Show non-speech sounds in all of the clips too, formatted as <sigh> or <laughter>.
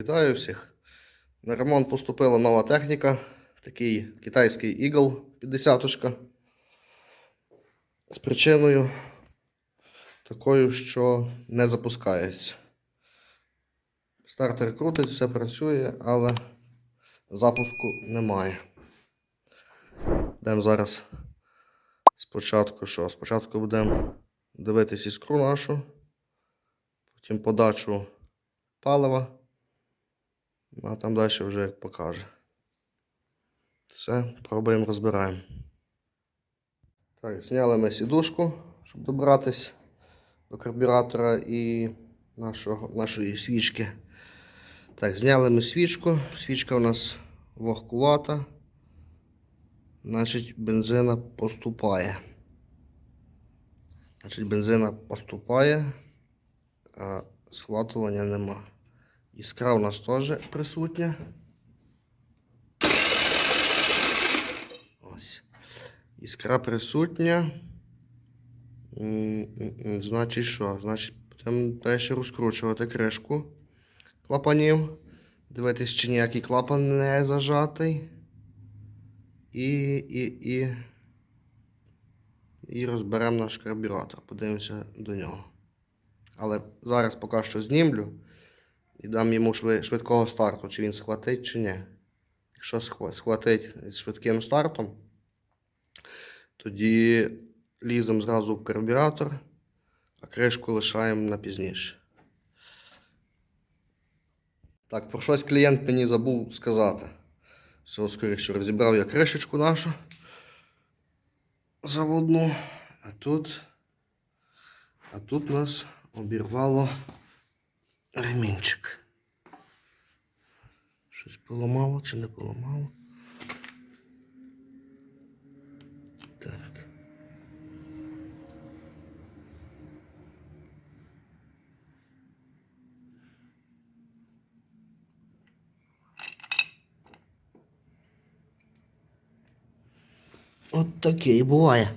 Вітаю всіх. На ремонт поступила нова техніка. Такий китайський Eagle 50 з причиною такою, що не запускається. Стартер крутить, все працює, але запуску немає. Йдемо зараз спочатку що? Спочатку будемо дивитись іскру нашу, потім подачу палива. А там далі вже як покаже. Все, пробуємо розбираємо. Так, зняли ми сідушку, щоб добратись до карбюратора і нашого, нашої свічки. Так, зняли ми свічку. Свічка у нас вогкувата. Значить, бензина поступає. Значить, бензина поступає, а схватування нема. Іскра у нас теж присутня. Ось. Іскра присутня. Значить що? Значить, будемо далі розкручувати кришку клапанів. Дивитись, чи ніякий клапан не зажатий. І, і, і, і розберемо наш карбюратор. Подивимося до нього. Але зараз поки що знімлю і дам йому швидкого старту, чи він схватить, чи ні. Якщо схватить з швидким стартом, тоді ліземо зразу в карбюратор, а кришку лишаємо на пізніше. Так, про щось клієнт мені забув сказати. Все, скоріше розібрав я кришечку нашу заводну, а тут, а тут нас обірвало ремінчик. Щось поламало чи не поламало? Так. От таке і буває.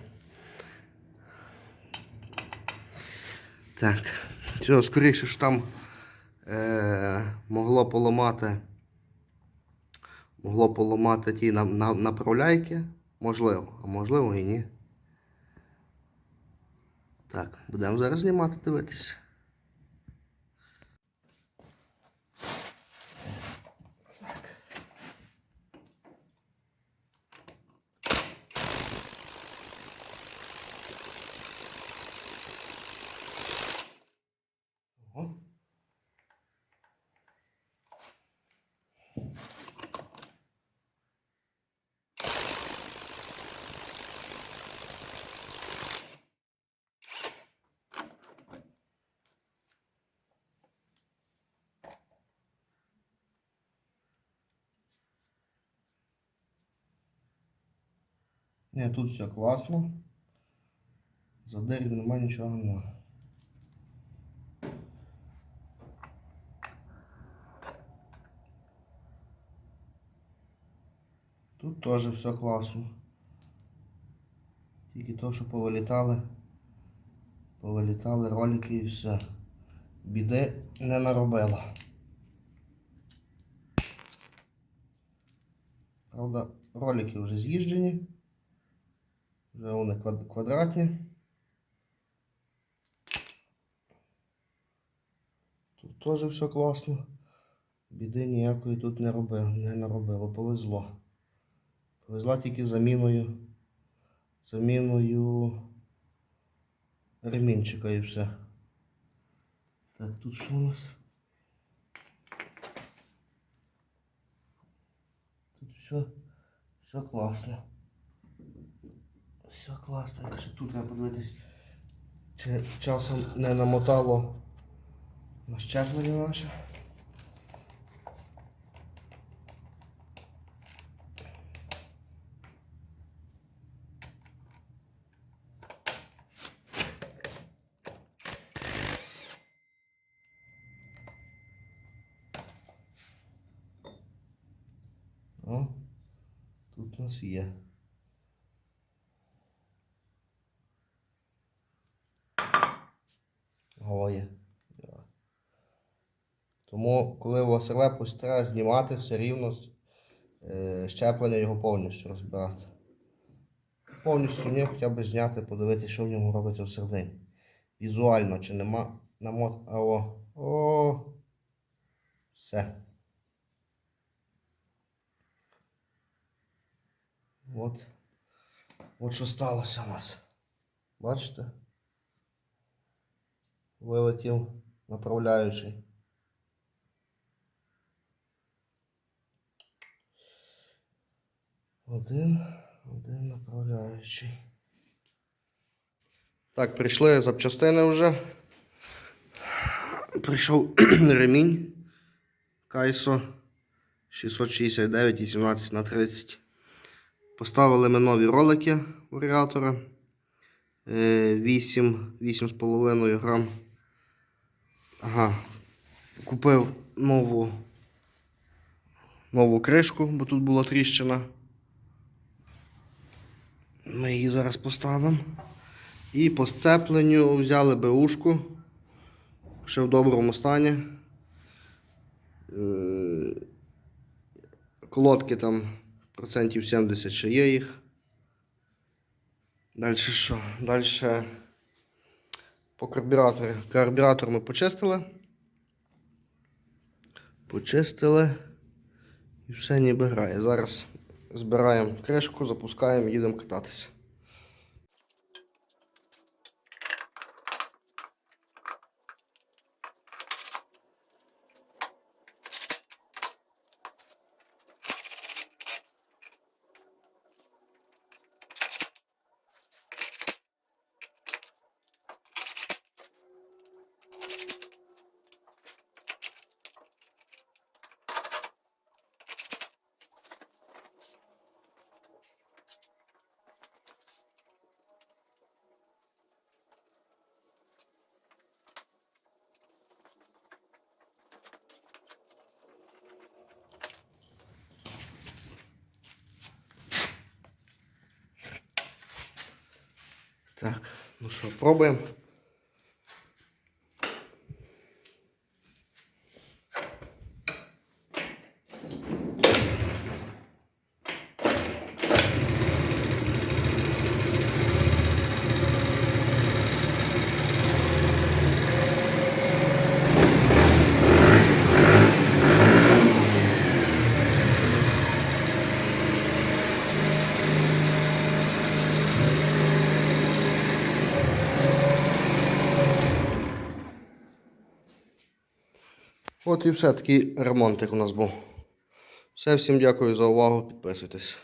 Так. Все, скоріше ж там могло поламати. Могло поламати ті на, на, направляйки. Можливо, а можливо і ні. Так, будемо зараз знімати, дивитися. Ні, тут все класно. Задерів немає нічого немає. Тут теж все класно. Тільки то, що повилітали. Повилітали ролики і все. Біди не наробило. Правда, ролики вже з'їжджені. Вже вони квадратні. Тут теж все класно. Біди ніякої тут не робило, не наробило, повезло. Повезла тільки заміною. Заміною ремінчика і все. Так, тут що у нас? Тут все, все класно. Все класно. Ще тут треба подивитись, чи часом не намотало на щеплення наше. О, тут нас є. Ой. То Тому, коли у вас рве, треба знімати все рівно е, щеплення його повністю розбирати. Повністю ні, хоча б зняти, подивитися, що в ньому робиться всередині. Візуально, чи нема намот. О. О. Все. От. От що сталося у нас. Бачите? Вилетів направляючий. Один, один направляючий. Так, прийшли запчастини вже. Прийшов <clears throat> ремінь Кайсо 669 18 на 30. Поставили ми нові ролики варіатора. Е, 8, 8,5 грам. Ага. Купив нову, нову кришку, бо тут була тріщина. Ми її зараз поставимо. І по сцепленню взяли беушку. Ще в доброму стані. Е, Колодки там процентів 70 ще є їх. Далі що? Далі по карбюратору. Карбюратор ми почистили. Почистили. І все ніби грає. Зараз збираємо кришку, запускаємо, їдемо кататися. Так, ну що, пробуємо. От і все, такий ремонтик у нас був. Все, всім дякую за увагу, підписуйтесь.